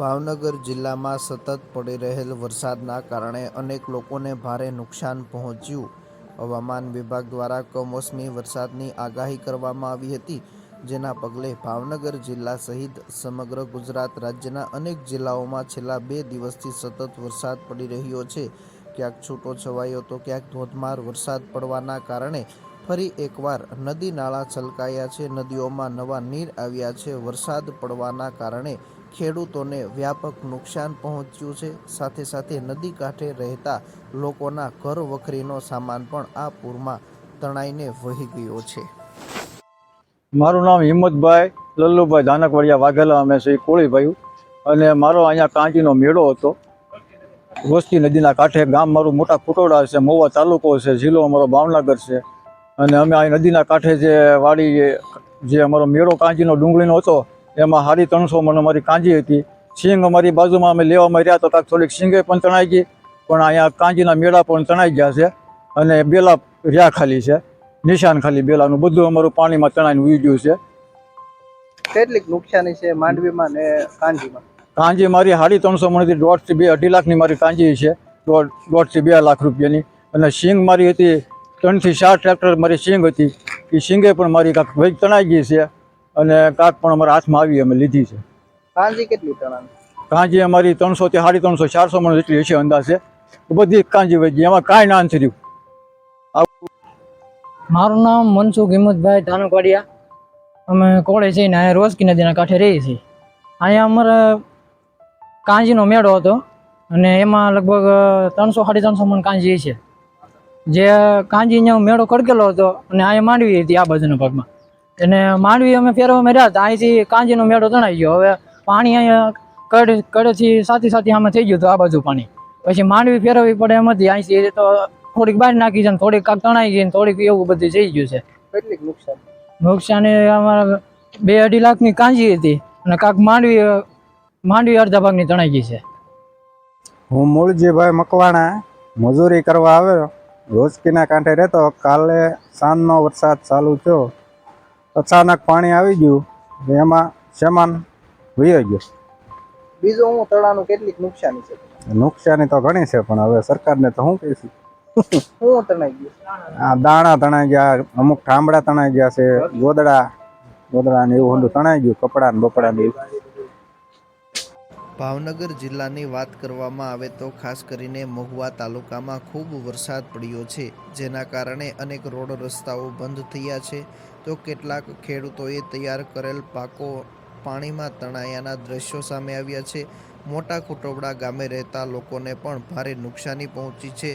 ભાવનગર જિલ્લામાં સતત પડી રહેલ વરસાદના કારણે અનેક લોકોને ભારે નુકસાન પહોંચ્યું. હવામાન વિભાગ દ્વારા કમોસમી વરસાદની આગાહી કરવામાં આવી હતી, જેના પગલે ભાવનગર જિલ્લા સહિત સમગ્ર ગુજરાત રાજ્યના અનેક જિલ્લાઓમાં છેલ્લા બે દિવસથી સતત વરસાદ પડી રહ્યો છે. ક્યાંક છૂટો છવાયો તો ક્યાંક ધોધમાર વરસાદ પડવાના કારણે ફરી એકવાર નદી નાળા છલકાયા છે. નદીઓમાં નવા નીર આવ્યા છે. વરસાદ પડવાના કારણે ખેડૂતોને વ્યાપક નુકસાન પહોંચ્યું છે. સાથે સાથે નદી કાંઠે રહેતા લોકોના ઘર વખરીનો સામાન પણ આ પૂરમાં તણાઈને વહી ગયો છે. મારું નામ હિંમતભાઈ, લલ્લુભાઈ ધાનકવાડિયા, વાઘેલા, અમે શ્રી કોળીભાઈ અને મારો અહીંયા કાંચીનો મેળો હતો. વસ્તી નદીના કાંઠે ગામ મારું મોટા કુટોડા છે, મહુવા તાલુકો છે, જિલ્લો અમારો ભાવનગર છે. અને અમે અહીં નદીના કાંઠે જે વાડી, જે અમારો મેળો કાંચીનો ડુંગળીનો હતો એમાં હારી ત્રણસો મણ અમારી કાંજી હતી. સિંગ અમારી બાજુમાં અમે લેવામાં રહ્યા તો કાંઈક થોડીક સિંગે પણ તણાઈ ગઈ પણ અહીંયા કાંજીના મેળા પણ તણાઈ ગયા છે અને બેલા રહ્યા ખાલી છે. નિશાન ખાલી બેલાનું બધું અમારું પાણીમાં તણાઈને ઉઈ ગયું છે. કેટલીક નુકસાની છે માંડવીમાં ને કાંજીમાં? કાંજી મારી હાડી ત્રણસો મણથી દોઢથી બે અઢી લાખની મારી કાંજી છે દોઢ દોઢથી બે લાખ રૂપિયાની. અને સિંગ મારી હતી ત્રણથી ચાર ટ્રેક્ટર મારી સિંગ હતી. એ સિંગે પણ મારી કાંક ભાઈ તણાઈ ગઈ છે. અને કાંક પણ અમારા હાથમાં આવી અમે લીધી છે. કાંજી કેટલી ટણાની? કાંજી અમારી ત્રણસોથી સાડી ત્રણસો ચારસો મણ જેટલી હશે અંદાજે. બધી જ કાંજી વહી ગઈ. એમાં કાંઈ ના નથી રહ્યું મારું નામ મનસુખ હિંમતભાઈ ધાનુકવાડિયા. અમે કોળે જઈને અહીંયા રોજકી નદીના કાંઠે રહીએ છીએ. અહીંયા અમારે કાંજીનો મેળો હતો અને એમાં લગભગ ત્રણસો સાડી ત્રણસો મણ કાંજી છે. જે કાંજી અહીંયા મેળો કડકેલો હતો અને અહીંયા માંડવી હતી આ બાજુના ભાગમાં. અને માંડવી અમે ફેરવા રહ્યા હતા. અહીંથી કાંજીનો મેળો તણાઈ ગયો. હવે પાણી અહીંયા કડ કડથી સાથી સાથી આમાં થઈ ગયું હતું આ બાજુ પાણી. પછી માંડવી ફેરવવી પડે એમ હતી. અહીંથી તો થોડીક બહાર નાખી છે થોડીક કાંક તણાઈ ગઈ ને થોડીક એવું બધું થઈ ગયું છે. કેટલીક નુકસાન? નુકસાન અમારા બે અઢી લાખની કાંજી હતી અને કાંક માંડવી માંડવી અડધા ભાગની તણાઈ ગઈ છે. હું મૂળજીભાઈ મકવાણા મજૂરી કરવા આવ્યો. રોજકીના કાંઠે રહેતો. કાલે સાંજનો વરસાદ ચાલુ થયો. અચાનક પાણી આવી ગયું એમાં સામાન વયો ગયો. બીજું હું તળાનું કેટલીક નુકસાની છે? નુકસાની તો ઘણી છે પણ હવે સરકારને તો શું કહીશું? હું તણાઈ ગયું. આ દાણા તણાઈ ગયા અમુક ઠામડા તણાઈ ગયા છે ગોદડા ગોદડા ને એવું હંડું તણાઈ ગયું કપડા ને બપડા ને એવું. ભાવનગર જિલ્લાની વાત કરવામાં આવે તો ખાસ કરીને મહુવા તાલુકામાં ખૂબ વરસાદ પડ્યો છે, જેના કારણે અનેક રોડ રસ્તાઓ બંધ થયા છે. તો કેટલાક ખેડૂતોએ તૈયાર કરેલ પાકો પાણીમાં તણાયાના દ્રશ્યો સામે આવ્યા છે. મોટા ખુટોબડા ગામે રહેતા લોકોને પણ ભારે નુકસાની પહોંચી છે.